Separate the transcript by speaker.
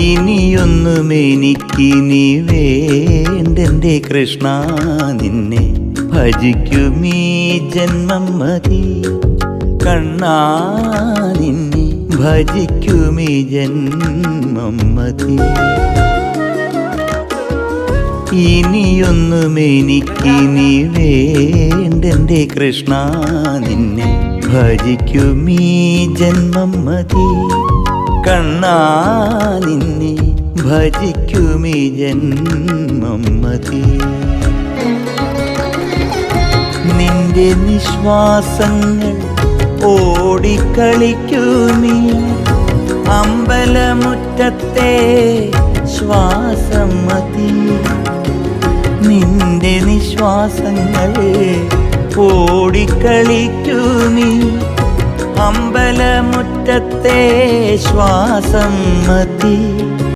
Speaker 1: ഇനിയൊന്നും എനിക്കിനി വേണ്ടെന്റെ കൃഷ്ണ. നിന്നെ ഭജിക്കുമീ ജന്മം മതി. കണ്ണാ നിന്നെ ഭജിക്കുമീ ജന്മം മതി. ഇനിയൊന്നും എനിക്കിനി വേണ്ടെന്റെ കൃഷ്ണ. നിന്നെ ഭജിക്കുമീ ജന്മം മതി. കണ്ണാ നിന്നെ ഭജിക്കുമീ ജന്മം മതി. നിന്റെ നിശ്വാസങ്ങൾ ഓടിക്കളിക്കുമീ അമ്പലമുറ്റത്തെ ശ്വാസം മതി. നിന്റെ നിശ്വാസങ്ങൾ ഓടിക്കളിക്കുമീ അമ്പലമുറ്റത്തെ ശ്വാസം മതി.